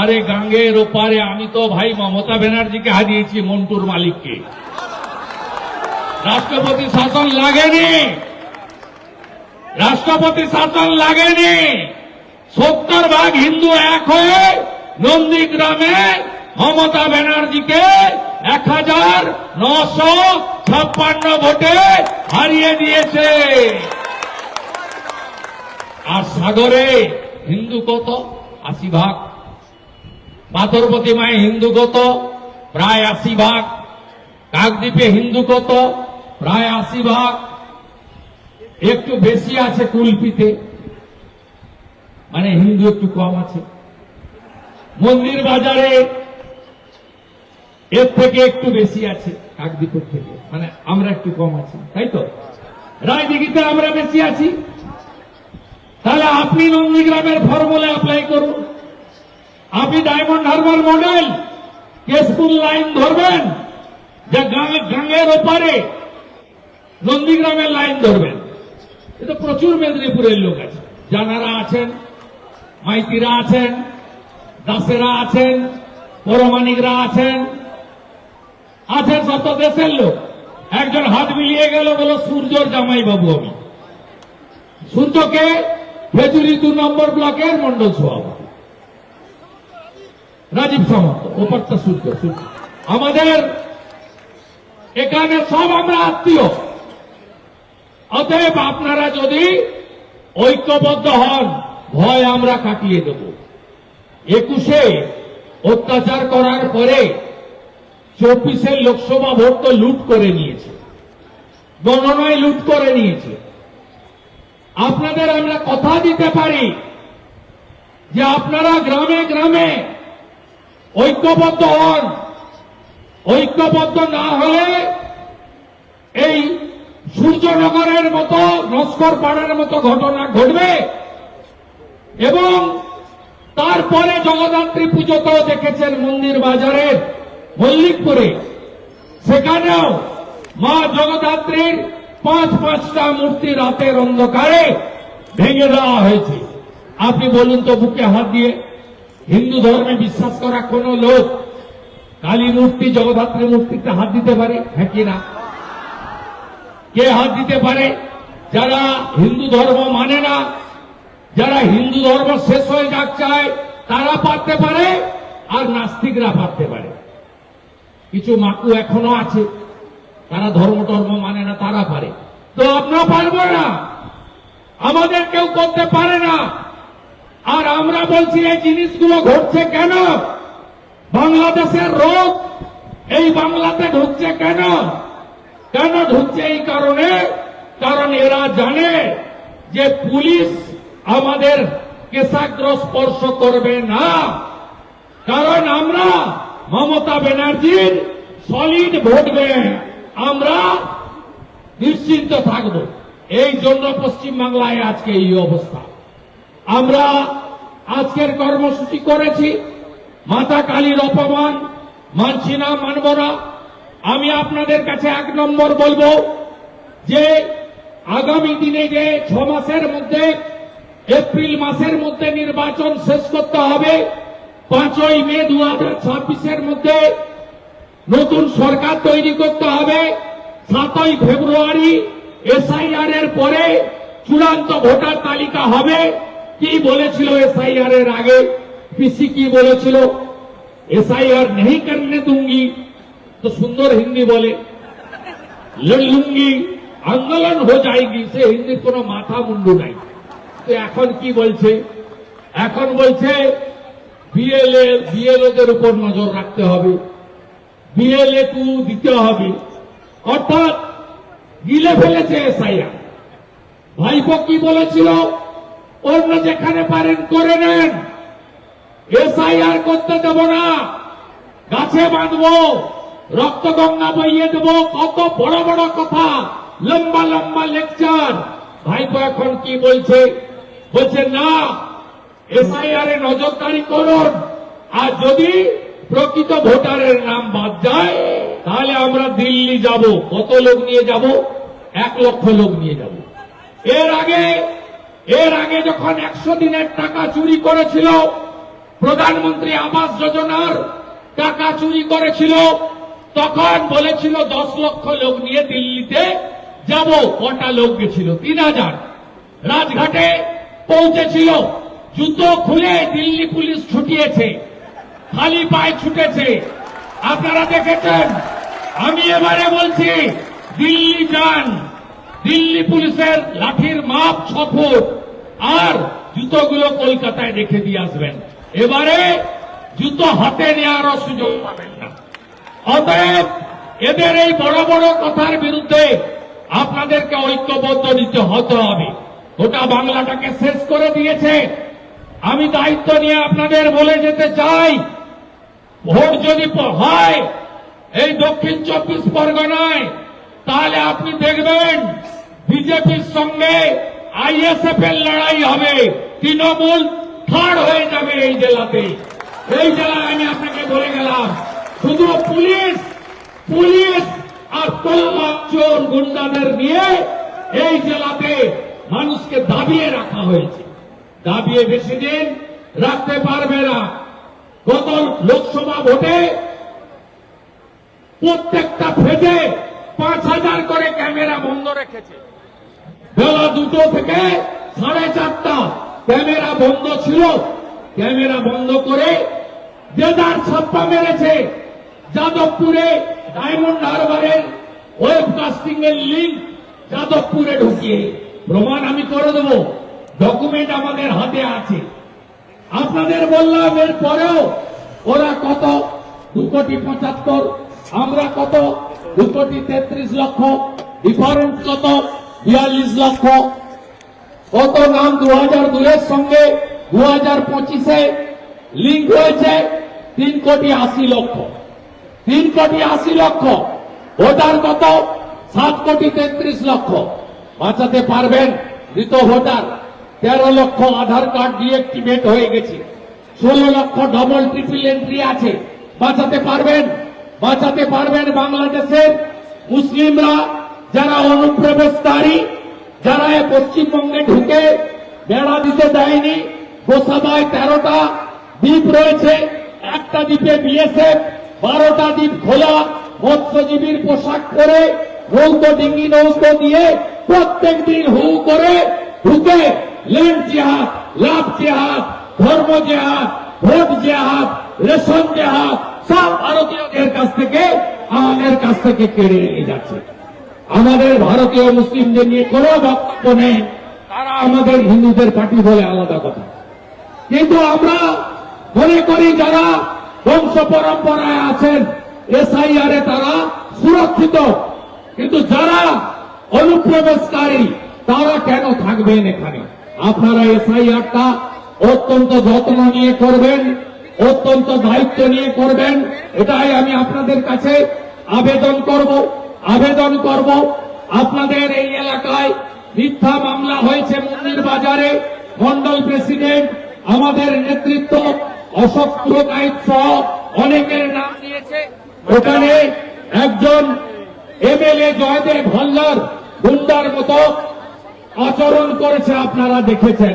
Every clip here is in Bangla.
আরে গাঙ্গের ওপারে আমি তো ভাই মমতা ব্যানার্জিকে হারিয়েছি মন্টুর মালিককে। রাষ্ট্রপতি শাসন লাগেনি। রাষ্ট্রপতি শাসন লাগেনি। সত্তর ভাগ হিন্দু এক হয়ে নন্দীগ্রামে মমতা ব্যানার্জিকে এক হাজার নশো ছাপ্পান্ন ভোটে হারিয়ে দিয়েছে। আর সাগরে হিন্দু কত? আশি ভাগ। পাথর প্রতিমায় হিন্দু কত প্রায় আশি ভাগ। কাকদ্বীপে হিন্দু কত প্রায় আশি ভাগ। একটু বেশি আছে কুলপিতে। মানে হিন্দু একটু কম আছে। মন্দির বাজারে এর থেকে একটু বেশি আছে কাকদ্বীপের থেকে। মানে আমরা একটু কম আছি, তাই তো? রায়দিঘিতে আমরা বেশি আছি। তাহলে আপনি নন্দীগ্রামের ফর্মুলা অ্যাপ্লাই করুন। আপনি ডায়মন্ড হারবার মডেল কেশপুর লাইন ধরবেন, যে গাঙ্গের ওপারে নন্দীগ্রামের লাইন ধরবেন। এটা প্রচুর মেদিনীপুরের লোক আছে। জানারা আছেন, মাইতিরা আছেন, দাসেরা আছেন, পরমাণিকরা আছেন আছেন শত দেশের লোক। একজন হাত মিলিয়ে গেল বলো সূর্যর জামাই বাবু আমি। সূর্যকে খেজুরি দু নম্বর ব্লকের মন্ডল সভাপতি রাজীব সামন্ত ওপারটা সূর্য। আমাদের এখানে সব আমরা আত্মীয়। অতএব আপনারা যদি ঐক্যবদ্ধ হন, ভয় আমরা কাটিয়ে দেব। একুশে অত্যাচার করার পরে চব্বিশের লোকসভা ভোট তো লুট করে নিয়েছে। গণনায় লুট করে নিয়েছে। আপনাদের আমরা কথা দিতে পারি যে আপনারা গ্রামে গ্রামে ঐক্যবদ্ধ হন। ঐক্যবদ্ধ না হলে এই সূর্যনগরের মতো, নস্কর পাড়ার মতো ঘটনা ঘটবে এবং তারপরে জগদ্ধাত্রী পুজোতেও দেখেছেন মন্দির বাজারের মল্লিকপুরে। সেখানেও মা জগদ্ধাত্রীর পাঁচ পাঁচটা মূর্তি রাতের অন্ধকারে ভেঙে দেওয়া হয়েছে। আপনি বলুন তো, বুকে হাত দিয়ে। হিন্দু ধর্মে বিশ্বাস করা কোন লোক কালী মূর্তি, জগদ্ধাত্রী মূর্তিতে হাত দিতে পারে? হ্যাঁ কি না? কে হাত দিতে পারে? যারা হিন্দু ধর্ম মানে না, যারা হিন্দু ধর্ম শেষ হয়ে যাক চায়, তারা পারতে পারে আর নাস্তিকরা পারতে পারে। কিছু মাকু এখনও আছে, তারা ধর্ম টর্ম মানে না, তারা পারে। তো আমরা পারব না। আমাদের কেউ করতে পারে না। আর আমরা বলছি এই জিনিসগুলো ঘটছে কেন? বাংলাদেশের রোগ এই বাংলাতে ঢুকছে কেন? কেন ঢুকছে এই কারণে? কারণ এরা জানে যে পুলিশ আমাদের কেশাগ্র স্পর্শ করবে না। কারণ আমরা মমতা ব্যানার্জির সলিড ভোট ব্যাংক আমরা নিশ্চিন্ত থাকব। এই জন্য পশ্চিমবাংলায় আজকে এই অবস্থা। আমরা আজকের কর্মসূচি করেছি। মাতা কালীর অপমান, মানছি না, মানব না। আমি আপনাদের কাছে এক নম্বর বলব যে, আগামী দিনে যে ছ মাসের মধ্যে, এপ্রিল মাসের মধ্যে নির্বাচন শেষ করতে হবে, পাঁচই মে দু হাজার মধ্যে নতুন সরকার তৈরি করতে হবে। সাতই ফেব্রুয়ারি এসআইআর এর পরে চূড়ান্ত ভোটার তালিকা হবে। কি বলেছিল এসআইআর এর আগে? পিসি কি বলেছিল? এসআইআর নেই করলে দুঙ্গি তো সুন্দর হিন্দি বলে। লুঙ্গি আন্দোলন হয়ে যায়গি, সে হিন্দির কোনো মাথা মুন্ডু নাই। তো এখন কি বলছে? এখন বলছে বিএলএ বিএলএদের উপর নজর রাখতে হবে। বিএলএ কু দিতে হবে। অর্থাৎ গিলে ফেলেছে এসআইআর ভাইপো কি বলেছিল? অন্য যেখানে পারেন, করে নেন। এসআইআর করতে দেব না। গাছে বাঁধবো। রক্ত গঙ্গা বইয়ে দেব। কত বড় বড় কথা। লম্বা লম্বা লেকচার ভাইপো এখন কি বলছে? বলছে, না এসআইআর এ নজরদারি করুন। আর যদি প্রকৃত ভোটারের নাম বাদ যায়, তাহলে আমরা দিল্লি যাব। কত লোক নিয়ে যাব? এক লক্ষ লোক নিয়ে যাব। এর আগে এর আগে যখন একশো দিনের টাকা চুরি করেছিল, প্রধানমন্ত্রী আবাস যোজনার টাকা চুরি করেছিল, তখন বলেছিল দশ লক্ষ লোক নিয়ে দিল্লিতে যাব, কটা লোক গেছিল? তিন হাজার। রাজঘাটে পৌঁছেছিল, জুতো খুলে দিল্লি পুলিশ ছুটিয়েছে, খালি পায়ে ছুটেছে। আপনারা দেখেছেন? আমি এবারে বলছি, দিল্লি যান। দিল্লি পুলিশের লাঠির মাপ ছ আর জুতোগুলো কলকাতায় রেখে দিয়ে আসবেন। এবারে জুতো হাতে নেওয়ারও সুযোগ পাবেন না। অতএব এদের এই বড় বড় কথার বিরুদ্ধে আপনাদেরকে ঐক্যবদ্ধ নিতে হতে হবে। গোটা বাংলাটাকে শেষ করে দিয়েছে। আমি দায়িত্ব নিয়ে আপনাদের বলে যেতে চাই, ভোট যদি হয় এই দক্ষিণ চব্বিশ পরগনায়, তাহলে আপনি দেখবেন বিজেপির সঙ্গে আইএসএফ এর লড়াই হবে। তৃণমূল থার্ড হয়ে যাবে এই জেলাতে। এই জেলায় আমি আপনাকে বলে গেলাম, শুধু পুলিশ পুলিশ আর চোর গুন্ডাদের নিয়ে এই জেলাতে মানুষকে দাবিয়ে রাখা হয়েছে। দাবিয়ে বেশি দিন রাখতে পারবে না। গত লোকসভা ভোটে প্রত্যেকটা ফেজে পাঁচ হাজার করে ক্যামেরা বন্ধ রেখেছে। বেলা দুটো থেকে সাড়ে চারটা। ক্যামেরা বন্ধ ছিল। ক্যামেরা বন্ধ করে যে দেদার ছাপ্পা মেরেছে যাদবপুরে ডায়মন্ড হারবারের ওয়েবকাস্টিং এর লিঙ্ক যাদবপুরে ঢুকিয়ে। প্রমাণ আমি করে দেব। ডকুমেন্ট আমাদের হাতে আছে। আপনাদের বললাম এর পরেও ওরা কত? দু কোটি পঁচাত্তর, আমরা কত? দু কোটি তেত্রিশ লক্ষ। ডিফারেন্স কত? বিয়াল্লিশ লক্ষ। কত নাম দু হাজার সঙ্গে দু হাজার পঁচিশে লিঙ্ক হয়েছে তিন কোটি আশি লক্ষ। তিন কোটি আশি লক্ষ। ভোটার কত? সাত কোটি তেত্রিশ লক্ষ। বাঁচাতে পারবেন মৃত ভোটার। তেরো লক্ষ আধার কার্ড ডিএক্টিভেট হয়ে গেছে। ষোলো লক্ষ ডবল ট্রিপল এন্ট্রি আছে। বাঁচাতে পারবেন? বাঁচাতে পারবেন বাংলাদেশের মুসলিমরা। যারা অনুপ্রবেশকারী, যারা পশ্চিমবঙ্গে ঢুকে বেড়া দিতে দেয়নি, গোসাবায় তেরোটা দ্বীপ রয়েছে, একটা দ্বীপে বিএসএফ, বারোটা দ্বীপ খোলা, মৎস্যজীবীর পোশাক পরে, নৌকো ডিঙ্গি নৌকো দিয়ে প্রত্যেক দিন হু করে ঢুকে ল্যান্ড জেহাদ, লাভ জেহাদ, ধর্ম জেহাদ, ভোট জেহাদ, রেশন জেহাদ, সব ভারতীয়দের কাছ থেকে আমাদের কাছ থেকে কেড়ে নিয়ে যাচ্ছে। আমাদের ভারতীয় মুসলিমদের নিয়ে কোনো বক্তব্য নেই। তারা আমাদের হিন্দুদের পার্টি বলে আলাদা কথা। কিন্তু আমরা মনে করি যারা বংশ পরম্পরায় আছেন, এসআইআর তারা সুরক্ষিত। কিন্তু যারা অনুপ্রবেশকারী, তারা কেন থাকবেন এখানে? আপনারা এসআইআরটা অত্যন্ত যত্ন নিয়ে করবেন, অত্যন্ত দায়িত্ব নিয়ে করবেন। এটাই আমি আপনাদের কাছে আবেদন করব। আবেদন করব। আপনাদের এই এলাকায় মিথ্যা মামলা হয়েছে মন্দির বাজারে। মন্ডল প্রেসিডেন্ট, আমাদের নেতৃত্ব অশোক পুরকাইত সহ অনেকের নাম দিয়েছে ওখানে একজন এমএলএ জয়দেব হল্লার গুন্ডার মতো আচরণ করেছে, আপনারা দেখেছেন।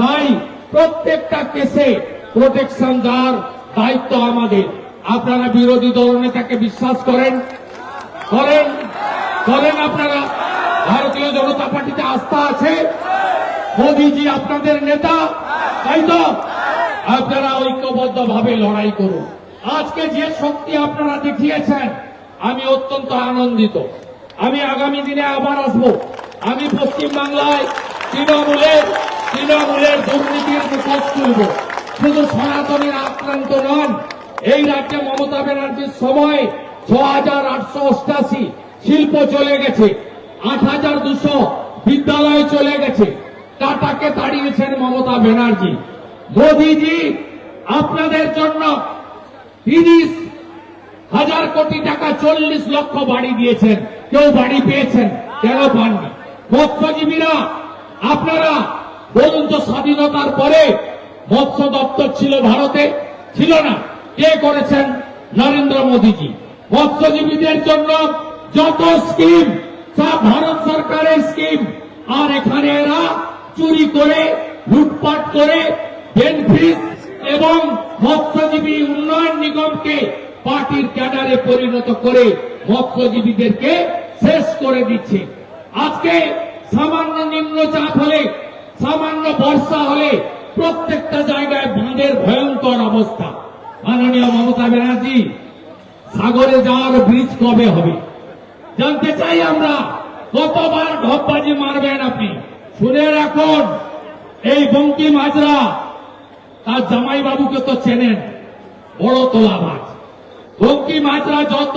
তাই প্রত্যেকটা কেসে প্রোটেকশন দেওয়ার দায়িত্ব আমাদের। আপনারা বিরোধী দলনেতাকে বিশ্বাস করেন করেন করেন আপনারা, ভারতীয় জনতা পার্টিতে আস্থা আছে? মোদীজি আপনাদের নেতা, তাই তো? আপনারা ঐক্যবদ্ধ ভাবে লড়াই করুন। আজকে যে শক্তি আপনারা দেখিয়েছেন, আমি অত্যন্ত আনন্দিত। আমি আগামী দিনে আবার আসব। আমি পশ্চিম বাংলায় তৃণমূলের তৃণমূলের দুর্নীতির মুখোশ তুলব। শুধু সনাতনীর আক্রান্ত নন, এই রাজ্যে মমতা ব্যানার্জির সময় ছ হাজার আটশো অষ্টাশি শিল্প চলে গেছে। আট হাজার দুশো বিদ্যালয় চলে গেছে। টাটাকে তাড়িয়েছেন মমতা ব্যানার্জি। মোদিজি, আপনাদের জন্য তিরিশ হাজার কোটি টাকা চল্লিশ লক্ষ বাড়ি দিয়েছেন। কেউ বাড়ি পেয়েছেন, কেন পাননি? মৎস্যজীবীরা, আপনারা বলুন তো স্বাধীনতার পরে মৎস্য দপ্তর ছিল ভারতে, ছিল না। কে করেছেন? নরেন্দ্র মোদীজি। মৎস্যজীবীদের জন্য যত স্কিম, সব ভারত সরকারের স্কিম। আর এখানে এরা চুরি করে, লুটপাট করে বেনফিস এবং মৎস্যজীবী উন্নয়ন নিগমকে পার্টির ক্যাডারে পরিণত করে মৎস্যজীবীদেরকে শেষ করে দিচ্ছে। আজকে সামান্য নিম্নচাপ হলে, সামান্য বর্ষা হলে প্রত্যেকটা জায়গায় বাঁধের ভয়ঙ্কর অবস্থা। মাননীয় মমতা ব্যানার্জি সাগরে যাওয়ার ব্রিজ কবে হবে? জানতে চাই আমরা, কতবার ঢপবাজি মারবেন আপনি? শুনে রাখুন, এই বঙ্কিম হাজরা তার জামাই বাবুকে তো চেনেন, বড় তোলাবাজ। বঙ্কিম হাজরা যত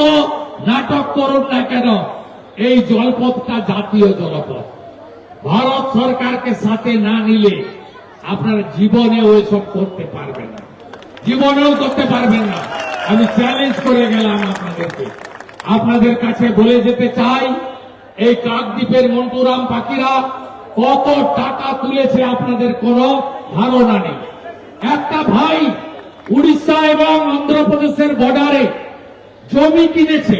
নাটক করুন না কেন, এই জলপথটা জাতীয় জলপথ। ভারত সরকারকে সাথে না নিলে আপনারা জীবনে ওইসব করতে পারবেন না। জীবনেও করতে পারবেন না। আমি চ্যালেঞ্জ করে গেলাম আপনাদেরকে। আপনাদের কাছে বলে যেতে চাই, এই কাকদ্বীপের মন্টুরাম পাখিরা কত টাকা তুলেছে আপনাদের কোনো ধারণা নেই। একটা ভাই উড়িষ্যা এবং অন্ধ্রপ্রদেশের বর্ডারে জমি কিনেছে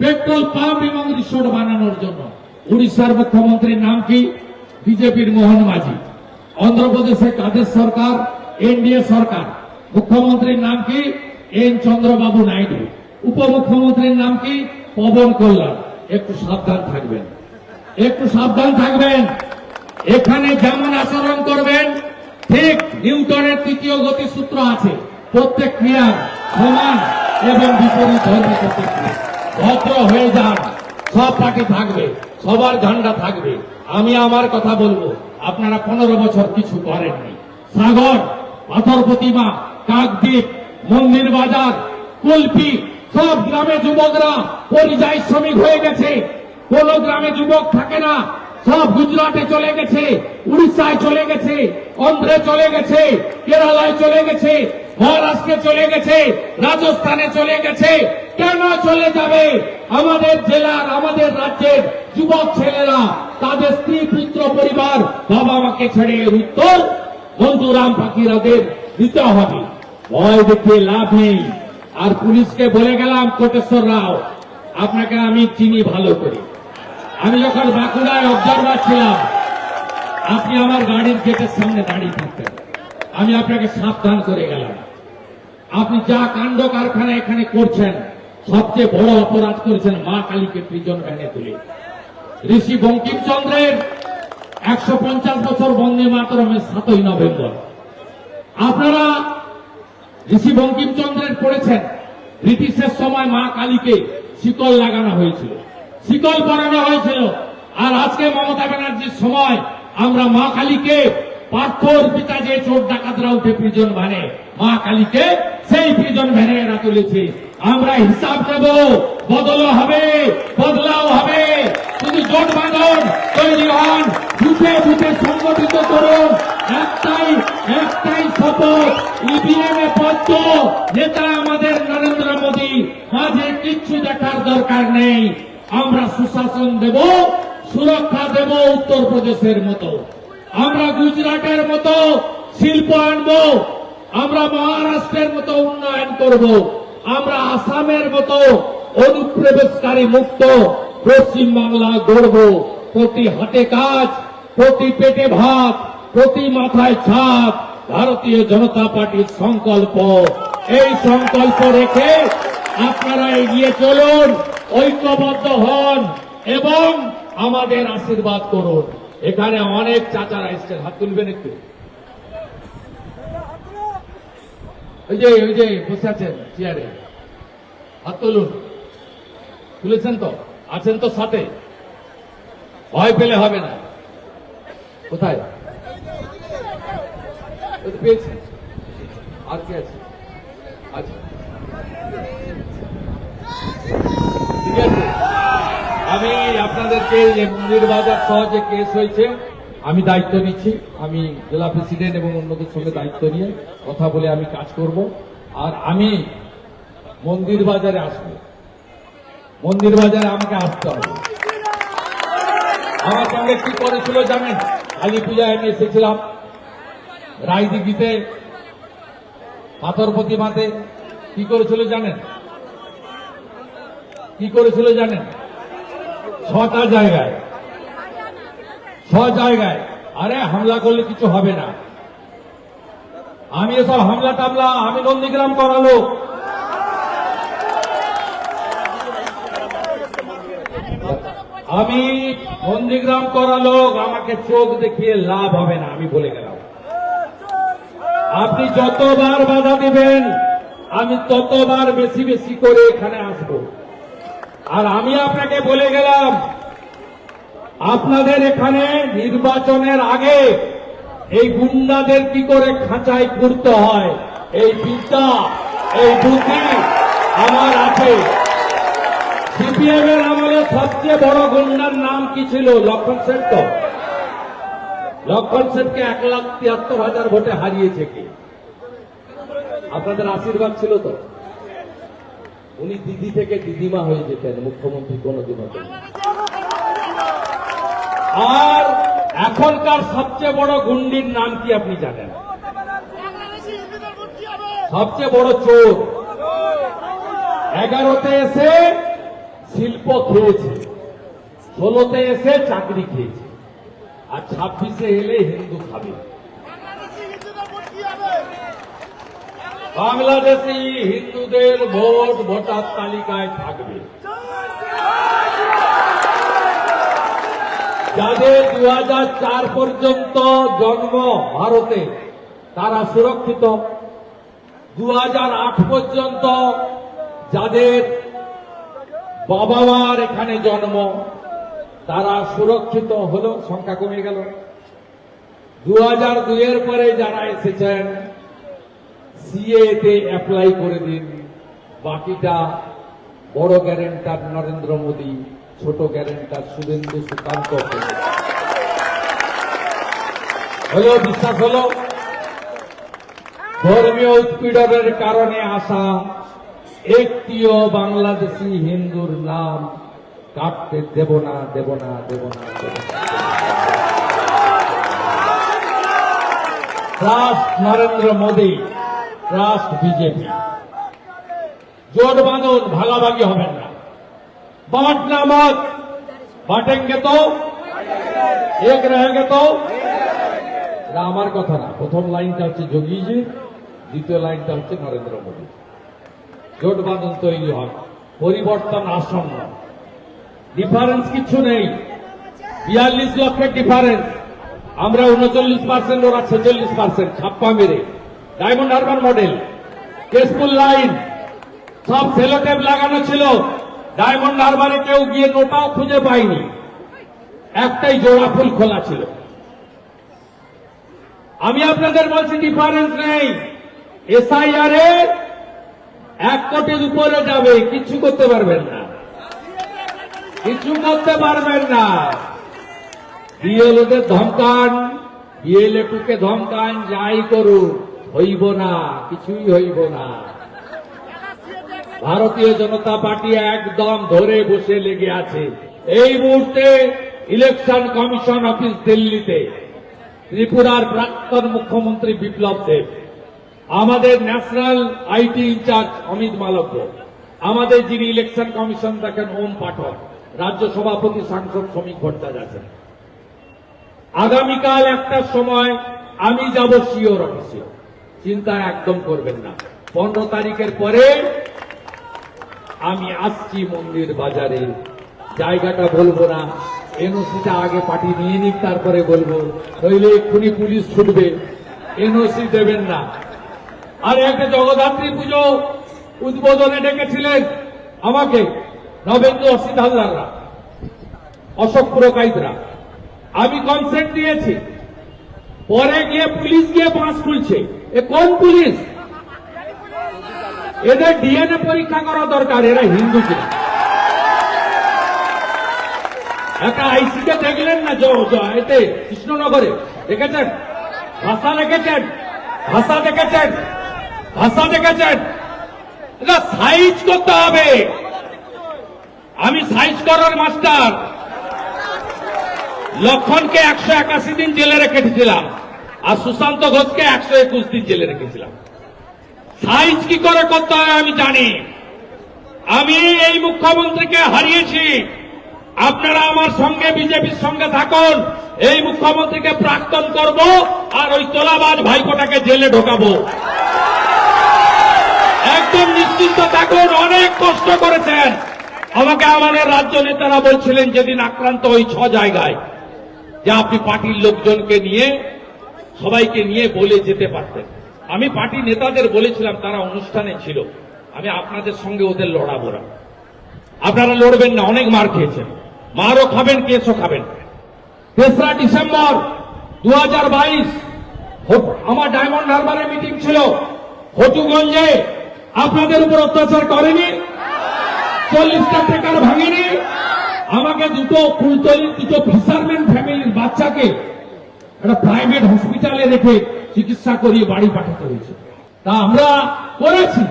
পেট্রোল পাম্প এবং রিসোর্ট বানানোর জন্য। উড়িষ্যার মুখ্যমন্ত্রীর নাম কি? বিজেপির মোহন মাঝি। অন্ধ্রপ্রদেশে কাদের সরকার? এনডিএ সরকার। মুখ্যমন্ত্রীর নাম কি? এন চন্দ্রবাবু নাইডু, উপমুখ্যমন্ত্রীর নাম কি? পবন কল্যাণ। একটু সাবধান থাকবেন। একটু সাবধান থাকবেন। এখানে যেমন আচরণ করবেন, ঠিক নিউটনের তৃতীয় গতিসূত্র আছে। প্রত্যেক ক্রিয়ার সমান এবং বিপরীত ধর্মী প্রতিক্রিয়া ভদ্র হয়ে যান। সব পার্টি থাকবে, সবার ঝান্ডা থাকবে। আমি আমার কথা বলব। আপনারা পনেরো বছর কিছু করেননি। সাগর, পাথর প্রতিমা, কাকদ্বীপ মন্দির বাজার কুলপি সব গ্রামে যুবকরা পরিযায়ী শ্রমিক হয়ে গেছে। কোন গ্রামে যুবক থাকে না, সব গুজরাটে চলে গেছে, উড়িষ্যায় চলে গেছে, অন্ধ্রে চলে গেছে, কেরালায় চলে গেছে, মহারাষ্ট্রে চলে গেছে, রাজস্থানে চলে গেছে। কেন চলে যাবে? আমাদের জেলার, আমাদের রাজ্যের যুবক ছেলেরা, তাদের স্ত্রী, পুত্র, পরিবার বাবা মাকে ছেড়ে উত্তর বন্ধুরাম পাখিরাদের দিতে হবে। ভয় দেখিয়ে লাভ নেই। আর পুলিশকে বলে গেলাম, কোটেশ্বর রাও, আপনাকে আমি চিনি ভালো করে। আমি যখন বাঁকুড়ায় অবজারভার ছিলাম, আপনি আমার গাড়ির গেটের সামনে দাঁড়িয়ে থাকতেন। আমি আপনাকে সাবধান করে গেলাম। আপনি যা কাণ্ড কারখানা এখানে করছেন, সবচেয়ে বড় অপরাধ করেছেন মা কালীকে প্রিজন ভ্যানে তুলে। ঋষি বঙ্কিমচন্দ্রের একশো পঞ্চাশ বছর বন্দে মাতরমের সাতই নভেম্বর। আপনারা ঋষি বঙ্কিমচন্দ্রের পড়েছেন ব্রিটিশের সময় মা কালীকে শিকল লাগানো হয়েছিল। শিকল পরানো হয়েছিল। আর আজকে মমতা ব্যানার্জির সময় আমরা মা কালীকে পার্থ অর্পিতা যে চোর ডাকাতরা উঠে প্রিজন ভ্যানে মা কালীকে সেই প্রিজন ভ্যানে এরা তুলেছে। আমরা হিসাব দেব বদল হবে, বদলাও হবে। শুধু জোট বাঁধন তৈরি হন বুথে বুথে সংগঠিত করুন একটাই একটাই শপথ ইভিএম এ পদ্ম নেতা আমাদের নরেন্দ্র মোদী মাঝে কিচ্ছু দেখার দরকার নেই, আমরা সুশাসন দেব, সুরক্ষা দেব উত্তরপ্রদেশের মতো। আমরা গুজরাটের মতো শিল্প আনব, আমরা মহারাষ্ট্রের মতো উন্নয়ন করব, আমরা আসামের মতো অনুপ্রবেশকারী মুক্ত পশ্চিম বাংলা গড়ব। প্রতি হাতে কাজ, প্রতি পেটে ভাত, প্রতি মাথায় ছাদ, ভারতীয় জনতা পার্টির সংকল্প। এই সংকল্প রেখে আপনারা এগিয়ে চলুন। ঐক্যবদ্ধ হন এবং আমাদের আশীর্বাদ করুন। এখানে অনেক চাচারা এসছেন। হাত তুলবেন একটু। ওই যে ওই যে, বসে আছেন চেয়ারে। হাত তুলুন। তুলেছেন তো? আছেন তো সাথে? ভয় পেলে হবে না। কোথায়? পেয়েছি আর কে আছে? আচ্ছা। ঠিক আছে? আমি আপনাদেরকে মন্দির বাজার সহ যে কেস হয়েছে। আমি দায়িত্ব নিচ্ছি। আমি জেলা প্রেসিডেন্ট এবং অন্যদের সঙ্গে দায়িত্ব নিয়ে কথা বলে আমি কাজ করব। আর আমি মন্দির বাজারে আসব। মন্দির বাজারে আমাকে আসতে হবে। আমার সঙ্গে কি করেছিল জানেন? কালী পূজায় আমি এসেছিলাম। রায়দিঘিতে পাথর প্রতিমাতে। কি করেছিল জানেন? কি করেছিল জানেন? ছটা জায়গায়। ছ জায়গায়। আরে, হামলা করলে কিছু হবে না। আমি এসব হামলা টামলা, আমি নন্দীগ্রাম করালো আমি নন্দীগ্রাম করা লোক, আমাকে চোখ দেখিয়ে লাভ হবে না, আমি বলে গেলাম। আপনি যতবার বাধা দিবেন, আমি ততবার বেশি বেশি করে এখানে আসব। আর আমি আপনাকে বলে গেলাম, আপনাদের এখানে নির্বাচনের আগে এই গুন্ডাদের কি করে খাঁচায় করতে হয়? এই বিদ্যা, এই বুদ্ধি আমার আছে। সিপিএম এর আমলে সবচেয়ে বড় গুন্ডার নাম কি ছিল? লক্ষণ সেন তো। লক্ষণ সেনকে এক লাখ তিয়াত্তর হাজার ভোটে হারিয়েছে কি? আপনাদের আশীর্বাদ ছিল তো। উনি দিদি থেকে দিদিমা হয়ে যেতেন, মুখ্যমন্ত্রী কোনদিন আর এখনকার সবচেয়ে বড় গুন্ডির নাম কি আপনি জানেন? সবচেয়ে বড় চোর। এগারোতে এসে শিল্প খেয়েছে, ষোলোতে এসে চাকরি খেয়েছে, আর ছাব্বিশে এলে হিন্দু খাবে বাংলাদেশি হিন্দুদের ভোট কি হবে বাংলাদেশি হিন্দুদের ভোট ভোটার তালিকায় থাকবে। যাদের দু পর্যন্ত জন্ম ভারতে, তারা সুরক্ষিত। দু পর্যন্ত যাদের বাবা মার এখানে জন্ম, তারা সুরক্ষিত হলো, সংখ্যা কমে গেল। দু হাজার দুইয়ের পরে যারা এসেছেন সিএতে অ্যাপ্লাই করে দিন। বাকিটা বড় গ্যারেন্টার নরেন্দ্র মোদী, ছোট গ্যারেন্টার সুকান্ত হলো বিশ্বাস ধর্মীয় উৎপীড়নের কারণে আসা একটিও বাংলাদেশি হিন্দুর নাম কাটতে দেব না দেব না দেব না নরেন্দ্র মোদী। ট্রাস্ট বিজেপি জোট বাঁধন ভাগাভাগি হবে না। বাট না মত বাটেঙ্গে তো, এক রেগে তো। আমার কথা না। প্রথম লাইনটা হচ্ছে যোগীজি, দ্বিতীয় লাইনটা হচ্ছে নরেন্দ্র মোদী। জোট বাঁধন তৈরি হয়, পরিবর্তন আসন্ন। ডিফারেন্স কিছু নেই। বিয়াল্লিশ লক্ষের ডিফারেন্স আমরা উনচল্লিশ পার্সেন্ট ওরা ছেচল্লিশ পার্সেন্ট ছাপ্পা মেরে ডায়মন্ড হারবার মডেল কেসপুল লাইন সব সেলোটেপ লাগানো ছিল। ডায়মন্ড হারবারে কেউ গিয়ে নোটাও খুঁজে পায়নি। একটাই জোড়া ফুল খোলা ছিল। আমি আপনাদের বলছি ডিফারেন্স নেই। এসআইআর এক কোটির উপরে যাবে, কিছু করতে পারবেন না। কিছু করতে পারবেন না। বিএলওদের ধমকান বিএলএ টুকে ধমকান, যাই করুন হইব না, কিছুই হইব না। ভারতীয় জনতা পার্টি একদম ধরে বসে লেগে আছে। এই মুহূর্তে ইলেকশন কমিশন অফিস দিল্লিতে, ত্রিপুরার প্রাক্তন মুখ্যমন্ত্রী বিপ্লব দেব, আমাদের national IT incharge Amit Malviya, আমাদের যিনি ইলেকশন কমিশন দেখেন ওম পাঠক, রাজ্য সভাপতি, সাংসদ, শ্রমিক ভট্টাচার্য আগামীকাল একটা সময় আমি যাব সিওর অফিসে। চিন্তা একদম করবেন না। পনেরো তারিখের পরে আমি আসছি মন্দির বাজারে। জায়গাটা বলব না। এনওসিটা আগে পার্টি নিয়ে নিক, তারপরে বলব। নইলে এক্ষুনি পুলিশ ছুটবে। এনওসি দেবেন না। আর একটা জগদ্ধাত্রী পুজো উদ্বোধনে ডেকেছিলেন আমাকে, নবেন্দু অসিত অশোক পুরকাইতরা আমি কনসেন্ট দিয়েছি। পরে গিয়ে পুলিশ গিয়ে বাঁশ খুলছে। এ কোন পুলিশ? এদের ডিএনএ পরীক্ষা করা দরকার, এরা হিন্দু কিনা একটা আইসিকে দেখলেন না এতে, কৃষ্ণনগরে? দেখেছেন? ভাষা দেখেছেন? ভাষা দেখেছেন? ভাষা দেখেছেন? এটা সাইজ করতে হবে। আমি সাইজ করার মাস্টার। লক্ষণকে একশো একাশি দিন জেলে রেখেছিলাম আর সুশান্ত ঘোষকে একশো একুশ দিন জেলে রেখেছিলাম। সাইজ কি করে করতে হয় আমি জানি। আমি এই মুখ্যমন্ত্রীকে হারিয়েছি। আপনারা আমার সঙ্গে, বিজেপির সঙ্গে থাকুন। এই মুখ্যমন্ত্রীকে প্রাক্তন করব আর ওই তোলাবাজ ভাইপোটাকে জেলে ঢোকাবো। একদম নিশ্চিন্ত থাকুন, অনেক কষ্ট করেছেন। আমাকে আমাদের রাজ্য নেতারা বলছিলেন যেদিন আক্রান্ত ওই ছ জায়গায় যে আপনি পার্টির লোকজনকে নিয়ে সবাইকে নিয়ে বলে যেতে পারতেন। আমি পার্টি নেতাদের বলেছিলাম, তারা অনুষ্ঠানে ছিল। আমি আপনাদের সঙ্গে ওদের লড়াবো না। আপনারা লড়বেন না, অনেক মার খেয়েছেন। মারও খাবেন, কেসও খাবেন। তেসরা ডিসেম্বর দু আমার ডায়মন্ড হারবারে মিটিং ছিল। হটুগঞ্জে আপনাদের উপর অত্যাচার করেনি? চল্লিশটা টেকার ভাঙেনি? আমাকে দুটো ফুলতলির দুটো ফিসারম্যান ফ্যামিলির বাচ্চাকে একটা প্রাইভেট হসপিটালে রেখে চিকিৎসা করিয়ে বাড়ি পাঠাতে হয়েছে। তা আমরা করেছি।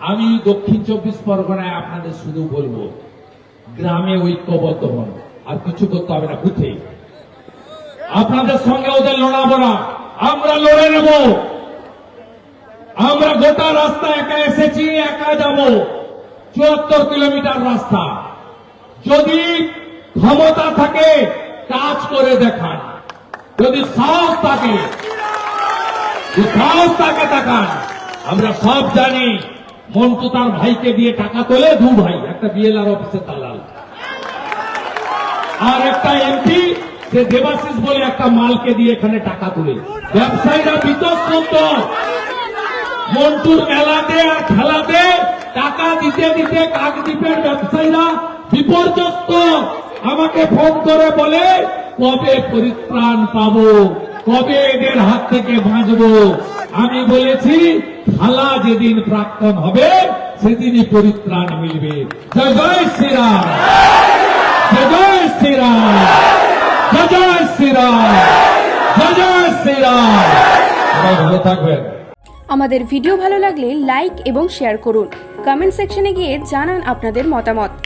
আমি দক্ষিণ চব্বিশ পরগনায় আপনাদের শুধু বলব, গ্রামে ঐক্যবদ্ধ হন। আর কিছু করতে হবে না বুঝে আপনাদের সঙ্গে ওদের লড়াবো না আমরা লড়ে নেব। আমরা গোটা রাস্তা একা এসেছি, একা যাব। চুয়াত্তর কিলোমিটার রাস্তা। যদি ক্ষমতা থাকে, কাজ করে দেখান। যদি সাহস থাকে সাহস থাকে দেখান আমরা সব জানি মন্টু তার ভাইকে দিয়ে টাকা তোলে, দু ভাই, একটা বিএলআর অফিসে দালাল। আর একটা এমপি, সে দেবাশিস বলে একটা মালকে দিয়ে এখানে টাকা তুলে। ব্যবসায়ীরা বিতস্ত মন্টুর মেলাতে আর খেলাতে টাকা দিতে দিতে কাকদ্বীপের ব্যবসায়ীরা বিপর্যস্ত। আমাকে ফোন করে বলে কবে পরিত্রাণ পাবো? কবে এদের হাত থেকে বাঁচবো? আমি বলেছি, খালা যেদিন প্রাক্তন হবে, সেদিনই পরিত্রাণ মিলবে। জয় জয় শ্রীরাম। জয় জয় শ্রীরাম। জয় জয় শ্রীরাম। জয় জয় শ্রীরাম। ভালো থাকবেন। আমাদের ভিডিও ভালো লাগলে লাইক এবং শেয়ার করুন। কমেন্ট সেকশনে গিয়ে জানান আপনাদের মতামত।